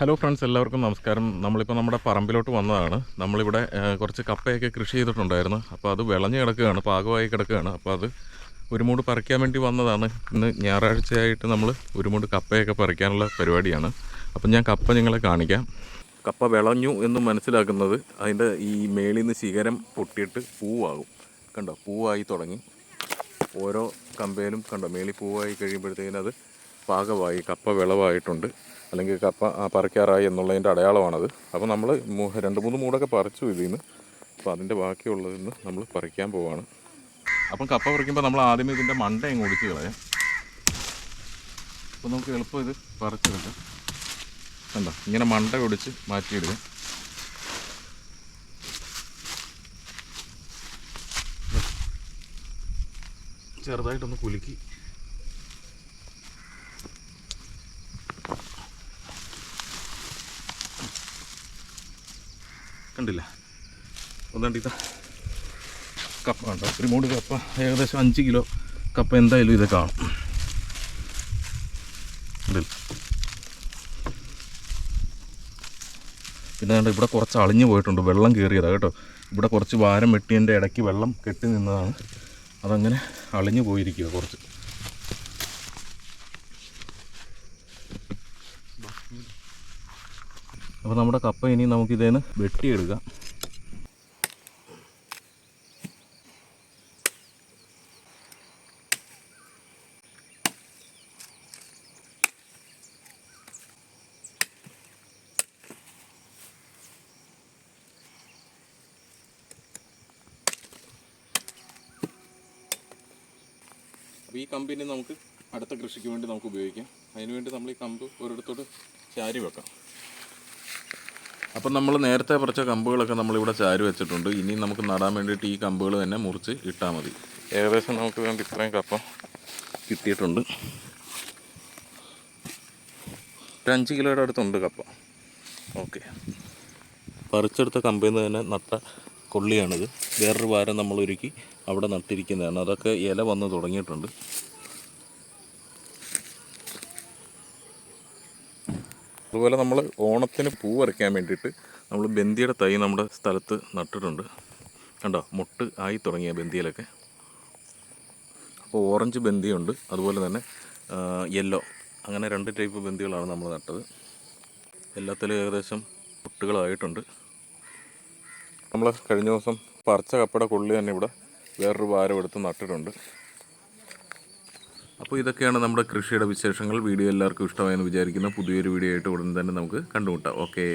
Hello friends എല്ലാവർക്കും നമസ്കാരം. നമ്മളിപ്പോൾ നമ്മുടെ പറമ്പിലോട്ട് വന്നതാണ്. നമ്മളിവിടെ കുറച്ച് കപ്പയൊക്കെ കൃഷി ചെയ്തിട്ടുണ്ടായിരുന്നു. അപ്പോൾ അത് വിളഞ്ഞ് കിടക്കുകയാണ് പാകമായി കിടക്കുകയാണ്. അപ്പോൾ അത് ഒരു മൂട് പറിക്കാൻ വേണ്ടി വന്നതാണ്. ഇന്ന് ഞായറാഴ്ചയായിട്ട് നമ്മൾ ഒരു മൂട് കപ്പയൊക്കെ പറിക്കാനുള്ള പരിപാടിയാണ്. അപ്പം ഞാൻ കപ്പ നിങ്ങളെ കാണിക്കാം. കപ്പ വിളഞ്ഞു എന്ന് മനസ്സിലാക്കുന്നത് അതിന്റെ ഈ മേളിൽ നിന്ന് ശിഖരം പൊട്ടിയിട്ട് പൂവാകും. കണ്ടോ? പൂവായി തുടങ്ങി. ഓരോ കമ്പയിലും കണ്ടോ? മേളി പൂവായി കഴിയുമ്പോഴത്തേക്കിനത് പാകമായി കപ്പ വിളവായിട്ടുണ്ട്. അല്ലെങ്കിൽ കപ്പ പറിക്കാറായി എന്നുള്ളതിന്റെ അടയാളമാണത്. അപ്പോൾ നമ്മൾ രണ്ട് മൂന്ന് മൂടൊക്കെ പറിച്ചു ഇതിൽ നിന്ന്. അപ്പോൾ അതിന്റെ ബാക്കിയുള്ളതിൽ നിന്ന് നമ്മൾ പറിക്കാൻ പോവാണ്. അപ്പം കപ്പ പറിക്കുമ്പോൾ നമ്മൾ ആദ്യമേ ഇതിന്റെ മണ്ട അങ്ങ് കളയാം. അപ്പോൾ നമുക്ക് എളുപ്പം ഇത് പറിച്ചെടുക്കാം കണ്ടോ? ഇങ്ങനെ മണ്ട ഒടിച്ച് മാറ്റിയിടുക. ചെറുതായിട്ടൊന്ന് കുലുക്കി. കണ്ടില്ല. ഒന്നാണ്ട് ഇതാ കപ്പ കണ്ടോ? ഒരു മൂട് കപ്പ ഏകദേശം അഞ്ച് കിലോ കപ്പ എന്തായാലും ഇത് കാണും. പിന്നെ ദാണ്ട് ഇവിടെ കുറച്ച് അളിഞ്ഞു പോയിട്ടുണ്ട് വെള്ളം കയറിയതാണ് കേട്ടോ. ഇവിടെ കുറച്ച് വാരം വെട്ടിയതിന്റെ ഇടയ്ക്ക് വെള്ളം കെട്ടി നിന്നതാണ്. അതങ്ങനെ അളിഞ്ഞു പോയിരിക്കുക കുറച്ച്. അപ്പോൾ നമ്മുടെ കപ്പ ഇനി നമുക്ക് ഇതേന്ന് വെട്ടിയെടുക്കാം. അപ്പോൾ ഈ കമ്പിനെ നമുക്ക് അടുത്ത കൃഷിക്ക് വേണ്ടി നമുക്ക് ഉപയോഗിക്കാം. അതിനുവേണ്ടി നമ്മൾ ഈ കമ്പ് ഒരിടത്തോട്ട് ചാരി വെക്കാം അപ്പം നമ്മൾ നേരത്തെ പറിച്ച കമ്പുകളൊക്കെ നമ്മളിവിടെ ചാരി വെച്ചിട്ടുണ്ട്. ഇനി നമുക്ക് നടാൻ വേണ്ടിയിട്ട് ഈ കമ്പുകൾ തന്നെ മുറിച്ച് ഇട്ടാൽ മതി. ഏകദേശം നമുക്ക് വേണ്ടി ഇത്രയും കപ്പം കിട്ടിയിട്ടുണ്ട്. ഒരു അഞ്ച് കിലോയുടെ അടുത്തുണ്ട് കപ്പ. ഓക്കെ. പറിച്ചെടുത്ത കമ്പിൽ നിന്ന് തന്നെ നട്ട കൊള്ളിയാണിത്. വേറൊരു വാരം നമ്മൾ ഒരുക്കി അവിടെ നട്ടിരിക്കുന്നതാണ്. അതൊക്കെ ഇല വന്ന് തുടങ്ങിയിട്ടുണ്ട്. അതുപോലെ നമ്മൾ ഓണത്തിന് പൂ വരയ്ക്കാൻ വേണ്ടിയിട്ട് നമ്മൾ ബന്ദിയുടെ തൈ നമ്മുടെ സ്ഥലത്ത് നട്ടിട്ടുണ്ട്. കണ്ടോ? മുട്ട് ആയി തുടങ്ങിയ ബന്ദിയിലൊക്കെ അപ്പോൾ ഓറഞ്ച് ബന്ദിയുണ്ട് അതുപോലെ തന്നെ യെല്ലോ. അങ്ങനെ രണ്ട് ടൈപ്പ് ബന്ദികളാണ് നമ്മൾ നട്ടത്. എല്ലാത്തിലും ഏകദേശം മുട്ടുകളായിട്ടുണ്ട്. നമ്മൾ കഴിഞ്ഞ ദിവസം പറിച്ച കപ്പയുടെ കൊള്ളി തന്നെ ഇവിടെ വേറൊരു ഭാരം എടുത്ത് നട്ടിട്ടുണ്ട്. അപ്പോൾ ഇതൊക്കെയാണ് നമ്മുടെ കൃഷിയുടെ വിശേഷങ്ങൾ. വീഡിയോ എല്ലാവർക്കും ഇഷ്ടമായെന്ന് വിചാരിക്കുന്ന. പുതിയൊരു വീഡിയോ ആയിട്ട് ഉടൻ തന്നെ നമുക്ക് കണ്ടുമുട്ടാം. ഓക്കേ.